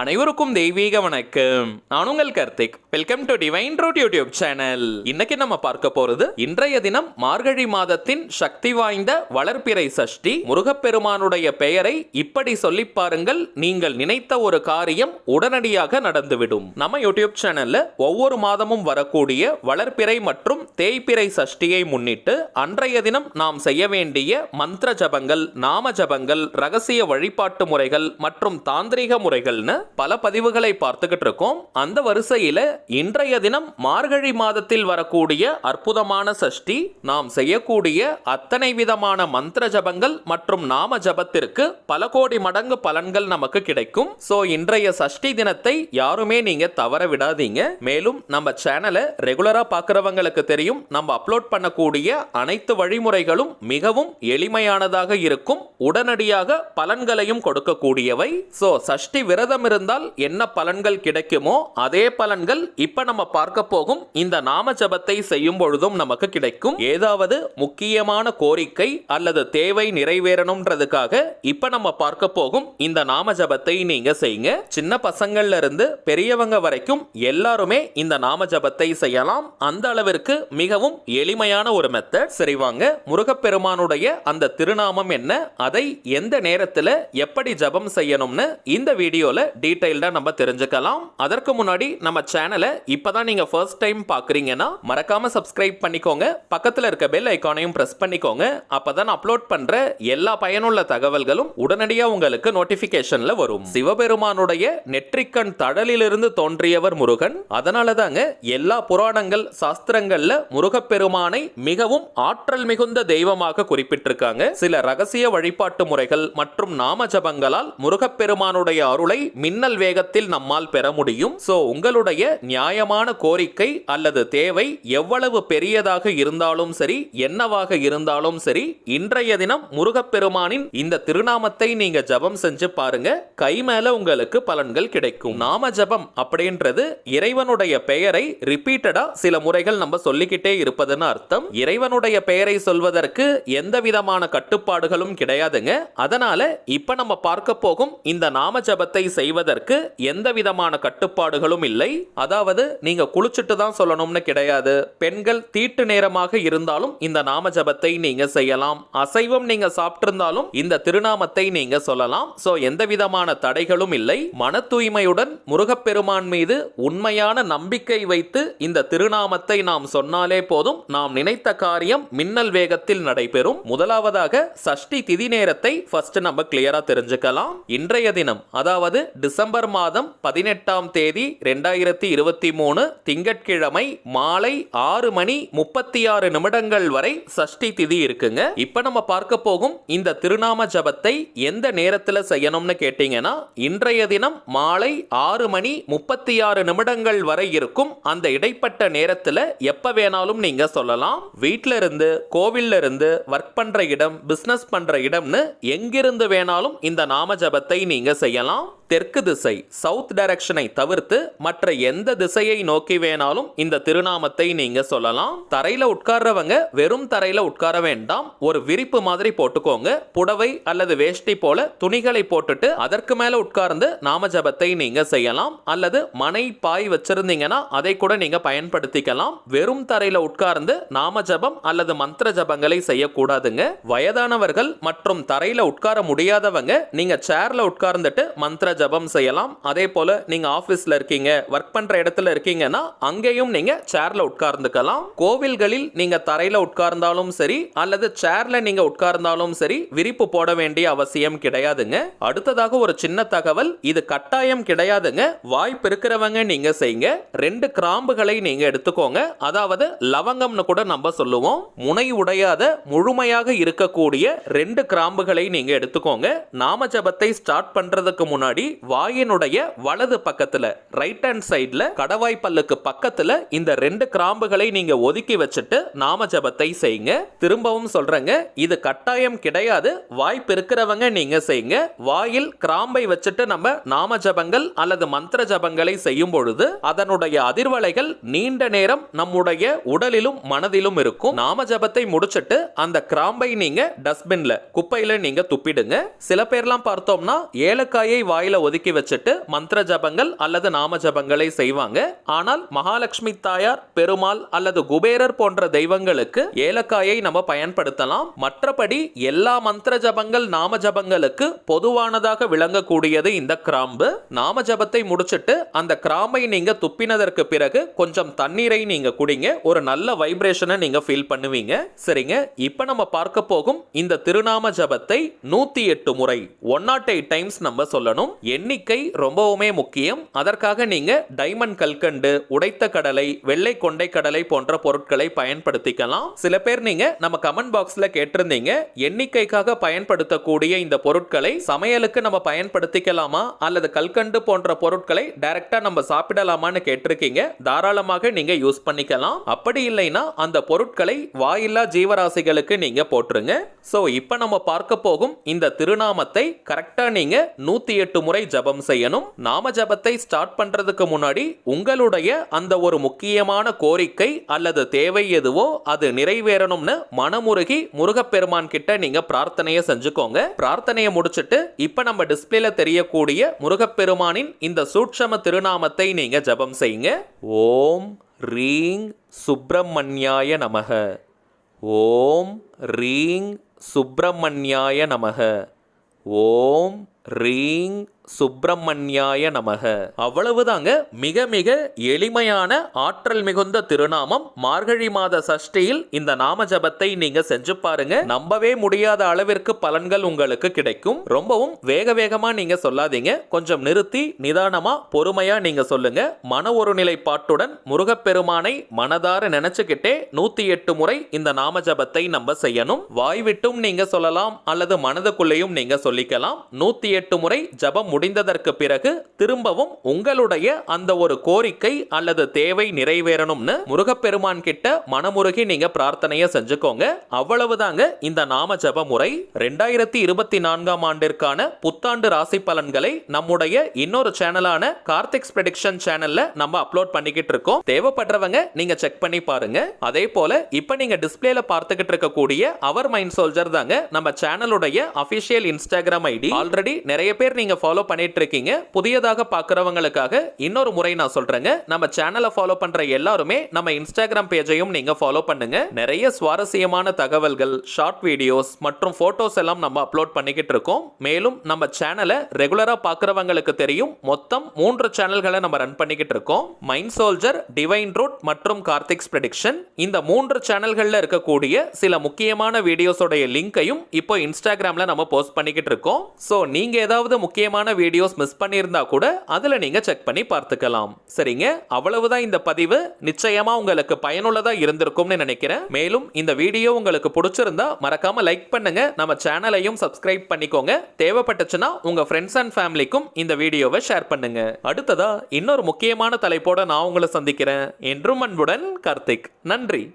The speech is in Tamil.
அனைவருக்கும் தெய்வீக வணக்கம். நான் உங்கள் Karthik. Welcome to divine road YouTube channel இன்னைக்கு நம்ம பார்க்க போறது இன்றைய தினம் மார்கழி மாதத்தின் சக்தி வாய்ந்த வளர்ப்பிறை சஷ்டி. முருகப்பெருமானுடைய பெயரை இப்படி சொல்லி பாருங்கள். நீங்கள் நினைத்த ஒரு காரியம் உடனடியாக நடந்துவிடும். நம்ம யூடியூப் சேனல்ல ஒவ்வொரு மாதமும் வரக்கூடிய வளர்ப்பிறை மற்றும் தேய்ப்பிறை சஷ்டியை முன்னிட்டு அன்றைய தினம் நாம் செய்ய வேண்டிய மந்திர ஜபங்கள் நாம ஜபங்கள் ரகசிய வழிபாட்டு முறைகள் மற்றும் தாந்திரிக முறைகள்னு பல பதிவுகளை பார்த்துக்கிட்டு இருக்கோம் அந்த வரிசையில் இன்றைய தினம் மார்கழி மாதத்தில் வரக்கூடிய அற்புதமான சஷ்டி நாம் செய்யக்கூடிய அத்தனை விதமான மந்திர ஜபங்கள் மற்றும் நாம ஜபத்திற்கு பல கோடி மடங்கு பலன்கள் நமக்கு கிடைக்கும். ஸோ இன்றைய சஷ்டி தினத்தை யாருமே நீங்க தவற விடாதீங்க. மேலும் நம்ம சேனலை ரெகுலரா பார்க்குறவங்களுக்கு தெரியும். நம்ம அப்லோட் பண்ணக்கூடிய அனைத்து வழிமுறைகளும் மிகவும் எளிமையானதாக இருக்கும். உடனடியாக பலன்களையும் கொடுக்கக்கூடியவை. சோ சஷ்டி விரதம் இருந்தால் என்ன பலன்கள் கிடைக்குமோ அதே பலன்கள் இப்ப நம்ம பார்க்க போகும். இந்த நாம ஜபத்தை செய்யும் பொழுதும் நமக்கு கிடைக்கும். ஏதாவது முக்கியமான கோரிக்கை அல்லது தேவை நிறைவேறணும்ன்றதுக்காக இப்ப நம்ம பார்க்க போகும். இந்த நாம ஜபத்தை நீங்க செய்யுங்க சின்ன பசங்கள்ல இருந்து பெரியவங்க வரைக்கும் எல்லாருமே இந்த நாம ஜபத்தை செய்யலாம். அந்த அளவிற்கு மிகவும் எளிமையான ஒரு மெத்தட் சரி வாங்க. முருகப்பெருமானுடைய அந்த திருநாமம் என்ன? அதை எந்த நேரத்தில் எப்படி ஜபம் செய்யணும்னு இந்த வீடியோல டீடைல்டா நம்ம தெரிஞ்சுக்கலாம். அதற்கு முன்னாடி நம்ம சேனலை இப்பதான் நீங்க ஃபர்ஸ்ட் டைம் பார்க்குறீங்கன்னா மறக்காம சப்ஸ்கிரைப் பண்ணிக்கோங்க. பக்கத்துல இருக்க பெல் ஐகானையும் ப்ரெஸ் பண்ணிக்கோங்க. அப்பதான் அப்லோட் பண்ற எல்லா பயனுள்ள தகவல்களும் உடனடியாக உங்களுக்கு நோட்டிஃபிகேஷனில் வரும். சிவபெருமானுடைய நெற்றிக்கண் தடலிலிருந்து தோன்றியவர் முருகன். அதனால தாங்க எல்லா புராணங்கள் சாஸ்திரங்கள்ல முருகப்பெருமானை மிகவும் ஆற்றல் மிகுந்த தெய்வமாக குறிப்பிட்டிருக்காங்க. சில ரகசிய வழிபாட்டு முறைகள் மற்றும் நாம ஜபங்களால் முருகப்பெருமானுடைய அருளை மின்னல் வேகத்தில் நம்மால் பெற முடியும். சோ உங்களுடைய நியாயமான கோரிக்கை அல்லது தேவை எவ்வளவு பெரியதாக இருந்தாலும் சரி என்னவாக இருந்தாலும் சரி இன்றைய தினம் முருகப்பெருமானின் இந்த திருநாமத்தை நீங்க ஜபம் செஞ்சு பாருங்க. கை மேல உங்களுக்கு பலன்கள் கிடைக்கும். நாம ஜபம் அப்படின்றது இறைவனுடைய பெயரை ரிப்பீட்டடா சில முறைகள் நம்ம சொல்லிக்கிட்டே இருப்பதுன்னு அர்த்தம். இறைவனுடைய பெயரை சொல்வதற்கு எந்த விதமான கட்டுப்பாடுகளும் கிடையாதுங்க. அதனால இப்ப நம்ம பார்க்க போகும் இந்த நாம ஜபத்தை செய்வதற்கு எந்த விதமான கட்டுப்பாடுகளும் இல்லை. அதாவது நீங்க குளிச்சுட்டு தான் சொல்லணும்னு கிடையாது. பெண்கள் தீட்டு நேரமாக இருந்தாலும் இந்த நாம ஜபத்தை நீங்க செய்யலாம். அசைவம் நீங்க சாப்பிட்டிருந்தாலும் இந்த திருநாமத்தை நீங்க சொல்லலாம். சோ எந்த விதமான தடைகளும் இல்லை. மன தூய்மையுடன் முருகப்பெருமான் மீது உண்மையான நம்பிக்கை வைத்து இந்த திருநாமத்தை நாம் சொன்னாலே போதும். நாம் நினைத்த காரியம் மின்னல் வேகத்தில் நடைபெறும். முதலாவதாக சஷ்டி திதி நேரத்தை ஃபர்ஸ்ட் நம்ம கிளியரா தெரிஞ்சுக்கலாம். இன்றைய தினம் அதாவது டிசம்பர் மாதம் பதினெட்டாம் தேதி ரெண்டாயிரத்தி இருபத்தி மூணு திங்கட்கிழமை மாலை ஆறு மணி முப்பத்தி ஆறு நிமிடங்கள் வரை சஷ்டி திதி இருக்குங்க. இப்ப நம்ம பார்க்க போகும் இந்த திருநாம ஜபத்தை எந்த நேரத்தில் செய்யணும்னு கேட்டீங்கன்னா இன்றைய தினம் மாலை ஆறு மணி முப்பத்தி ஆறு நிமிடங்கள் வரை இருக்கும் அந்த இடைப்பட்ட நேரத்தில் எப்ப வேணாலும் நீங்க சொல்லலாம். வீட்டில இருந்து கோவில்ல இருந்து ஒர்க் பண்ற இடம் பிசினஸ் பண்ற இடம்னு எங்கிருந்து வேணாலும் இந்த நாம ஜபத்தை நீங்க செய்யலாம். தெற்கு திசை சவுத் டைரக்ஷனை தவிர்த்து மற்ற எந்த திசையை நோக்கி வேணாலும் இந்த திருநாமத்தை நீங்க சொல்லலாம். தரையில உட்கார்றவங்க வெறும் தரையில உட்கார வேண்டாம். ஒரு விரிப்பு மாதிரி போட்டுக்கோங்க. புடவை அல்லது வேஷ்டி போல துணிகளை போட்டுட்டு அதற்கு மேல உட்கார்ந்து நாம ஜபத்தை நீங்க செய்யலாம். அல்லது மனை பாய் வச்சிருந்தீங்கன்னா அதை கூட நீங்க பயன்படுத்திக்கலாம். வெறும் தரையில உட்கார்ந்து நாம ஜபம் அல்லது மந்திர ஜபங்களை செய்யக்கூடாதுங்க. வயதானவர்கள் மற்றும் தரையில உட்கார முடியாதவங்க நீங்க சேர்ல உட்கார்ந்துட்டு மந்திர ஜபம் செய்யலாம். அதே போல நீங்க ஆபீஸ்ல இருக்கீங்க ஒர்க் பண்ற இடத்துல இருக்கீங்கன்னா அங்கேயும் நீங்க சேர்ல உட்கார்ந்துக்கலாம். கோவில்களில் நீங்க தரையில உட்கார்ந்தாலும் சரி அல்லது சேர்ல நீங்க உட்கார்ந்தாலும் சரி விரிப்பு போட வேண்டிய அவசியம் கிடையாதுங்க. அடுத்ததாக ஒரு சின்ன தகவல் இது கட்டாயம் கிடையாதுங்க. வாய்ப்பு இருக்கிறவங்க நீங்க செய்யுங்க. ரெண்டு கிராம்புகளை நீங்க எடுத்துக்கோங்க. அதாவது லவங்கம்னு கூட நம்ம சொல்லுவோம். முனை உடையாத முழுமையாக இருக்கக்கூடிய ரெண்டு கிராம்புகளை நீங்க எடுத்துக்கோங்க. நாம ஜபத்தை ஸ்டார்ட் பண்றதுக்கு முன்னாடி வாயினுடைய வலது பக்கத்துல ரைட் ஹேண்ட் சைட்ல கடவாய் பல்லுக்கு பக்கத்துல இந்த ரெண்டு கிராம்புகளை நீங்க ஒதுக்கி வச்சுட்டு நாம ஜபத்தை செய்யுங்க. திரும்பவும் சொல்றேங்க இது கட்டாயம் கிடையாது. வாய்ப்பு இருக்கிறவங்க நீங்க செய்யுங்க. வாயில் கிராம்பை வச்சுட்டு நம்ம நாம ஜபங்கள் அல்லது மந்திர ஜபங்களை செய்யும் பொழுது அதனுடைய அதிர்வலைகள் நீண்ட நேரம் நம்முடைய உடலிலும் மனதிலும் இருக்கும். நாம ஜபத்தை முடிச்சிட்டு அந்த கிராம்பை நீங்க டஸ்ட்பின்ல குப்பையில நீங்க துப்பிடுங்க. சில பேர்லாம் பார்த்தோம்னா ஏலக்காயை வாயில ஒதுக்கி ஒதுக்கி வச்சுட்டு மந்திர ஜபங்கள் அல்லது நாம ஜபங்களை செய்வாங்க. ஆனால் மகாலட்சுமி தாயார் பெருமாள் அல்லது குபேரர் போன்ற தெய்வங்களுக்கு ஏலக்காயை நம்ம பயன்படுத்தலாம். மற்றபடி எல்லா மந்திர ஜபங்கள் நாம ஜபங்களுக்கு பொதுவானதாக விளங்கக்கூடியது இந்த கிராம்பு. நாம ஜபத்தை முடிச்சிட்டு அந்த கிராம்பை நீங்க துப்பினதற்கு பிறகு கொஞ்சம் தண்ணீரை நீங்க குடிங்க. ஒரு நல்ல வைப்ரேஷனை நீங்க ஃபீல் பண்ணுவீங்க. சரிங்க? இப்போ நம்ம பார்க்க போகும் இந்த திருநாம ஜபத்தை நூத்தி எட்டு முறை ஒன் நாட் எயிட் டைம்ஸ் நம்ம சொல்லணும். எண்ணிக்கை ரொம்பவுமே முக்கியம். அதற்காக நீங்க டைமண்ட் கல்கண்டு உடைத்த கடலை வெள்ளை கொண்டை கடலை போன்ற பொருட்களை பயன்படுத்திக்கலாம். சில பேர் நீங்க நம்ம கமெண்ட் பாக்ஸ்ல கேட்டிருந்தீங்க எண்ணிக்கைக்காக பயன்படுத்தக்கூடிய இந்த பொருட்களை சமையலுக்கு நம்ம பயன்படுத்திக்கலாமா? அல்லது கல்கண்டு போன்ற பொருட்களை டைரக்டா நம்ம சாப்பிடலாமான்னு கேட்டிருக்கீங்க தாராளமாக நீங்க யூஸ் பண்ணிக்கலாம். அப்படி இல்லைன்னா அந்த பொருட்களை வாயில்லா ஜீவராசிகளுக்கு நீங்க போட்டுருங்க. சோ இப்போ நம்ம பார்க்க போகும் இந்த திருநாமத்தை கரெக்டா நீங்க நூத்தி எட்டு முறை ஜபம் செய்யணும். நாம ஜபத்தை ஸ்டார்ட் பண்றதுக்கு முன்னாடி உங்களுடைய அந்த ஒரு முக்கியமான கோரிக்கை அல்லது தேவை எதுவோ அது நிறைவேறணும்னு மனமுருகி முருகப்பெருமான் கிட்ட நீங்க பிரார்த்தனையை செஞ்சுக்கோங்க. பிரார்த்தனையை முடிச்சிட்டு இப்ப நம்ம டிஸ்பிளேல தெரியக்கூடிய முருகப்பெருமானின் இந்த சூட்சம திருநாமத்தை நீங்க ஜபம் செய்யுங்க. ஓம் ரீங் சுப்பிரமணியாய நமக. ஓம் ரீங் சுப்பிரமணியாய நமக. ஓம் ரீங் சுப்பிரமணியாய நமக. அவ்வளவுதாங்க. மிக மிக எளிமையான ஆற்றல் மிகுந்த திருநாமம் மார்கழி மாத சஷ்டியில் இந்த நாம ஜபத்தை நீங்க செஞ்சு பாருங்க. நம்பவே முடியாத அளவிற்கு பலன்கள் உங்களுக்கு கிடைக்கும். ரொம்பவும் வேக வேகமா நீங்க சொல்லாதீங்க. கொஞ்சம் நிறுத்தி நிதானமா பொறுமையா நீங்க சொல்லுங்க. மன ஒருநிலைப்பாட்டுடன் முருகப்பெருமானை மனதார நினைச்சுக்கிட்டே நூத்தி எட்டு முறை இந்த நாம ஜபத்தை நம்ம செய்யணும். வாய்விட்டும் நீங்க சொல்லலாம் அல்லது மனதுக்குள்ளேயும் நீங்க சொல்லிக்கலாம். நூத்தி எட்டு முறை ஜபம் முடிந்ததற்கு பிறகு திரும்பவும் உங்களுடைய அந்த ஒரு கோரிக்கை அல்லது தேவை நிறைவேறணும்னு முருகப்பெருமான் கிட்ட மனமுருகி நீங்க பிரார்த்தனையை செஞ்சுக்கோங்க. அவ்வளவுதாங்க இந்த நாம ஜப முறை. ரெண்டாயிரத்தி இருபத்தி நான்காம் ஆண்டிற்கான புத்தாண்டு ராசி பலன்களை நம்முடைய இன்னொரு சேனலான கார்த்திக்ஸ் ப்ரெடிக்ஷன் சேனல்ல நம்ம அப்லோட் பண்ணிக்கிட்டு இருக்கோம். தேவைப்படுறவங்க நீங்க செக் பண்ணி பாருங்க. அதே போல இப்ப நீங்க டிஸ்பிளேல பார்த்துக்கிட்டு இருக்கக்கூடிய அவர் மைண்ட் சோல்ஜர் தாங்க நம்ம சேனலுடைய அபிஷியல் இன்ஸ்டாகிராம் ஐடி. ஆல்ரெடி நிறைய பேர் நீங்க ஃபாலோ பண்ணிட்டு இருக்கீங்க புதியதாக பார்க்குறவங்களுக்காக இன்னொரு முறை நான் சொல்றேங்க. நம்ம சேனலை ஃபாலோ பண்ற எல்லாருமே நம்ம இன்ஸ்டாகிராம் பேஜையும் நீங்க ஃபாலோ பண்ணுங்க. நிறைய சுவாரஸ்யமான தகவல்கள் ஷார்ட் வீடியோஸ் மற்றும் போட்டோஸ் எல்லாம் நம்ம அப்லோட் பண்ணிக்கிட்டு இருக்கோம். மேலும் நம்ம சேனலை ரெகுலரா பார்க்குறவங்களுக்கு தெரியும். மொத்தம் மூன்று சேனல்களை நம்ம ரன் பண்ணிக்கிட்டு இருக்கோம். மைண்ட் சோல்ஜர் டிவைன் ரூட் மற்றும் கார்த்திக்ஸ் ப்ரெடிக்ஷன் இந்த மூன்று சேனல்களில் இருக்கக்கூடிய சில முக்கியமான வீடியோஸோடைய லிங்கையும் இப்போ இன்ஸ்டாகிராம்ல நம்ம போஸ்ட் பண்ணிக்கிட்டு இருக்கோம். ஸோ நீங்க ஏதாவது முக்கியமான வீடியோஸ் மிஸ் பண்ணியிருந்தா கூட அதில் நீங்கள் செக் பண்ணி பார்த்துக்கலாம். சரிங்க? அவ்வளவுதான் இந்த பதிவு. நிச்சயமாக உங்களுக்கு பயனுள்ளதாக இருந்திருக்கும்னு நினைக்கிறேன். மேலும் இந்த வீடியோ உங்களுக்கு பிடிச்சிருந்தா மறக்காம லைக் பண்ணுங்க. நம்ம சேனலையும் சப்ஸ்கிரைப் பண்ணிக்கோங்க. தேவைப்பட்டுச்சுன்னா உங்கள் ஃப்ரெண்ட்ஸ் அண்ட் ஃபேமிலிக்கும் இந்த வீடியோவை ஷேர் பண்ணுங்க. அடுத்ததா இன்னொரு முக்கியமான தலைப்போட நான் உங்களை சந்திக்கிறேன். என்றும் அன்புடன் கார்த்திக். நன்றி.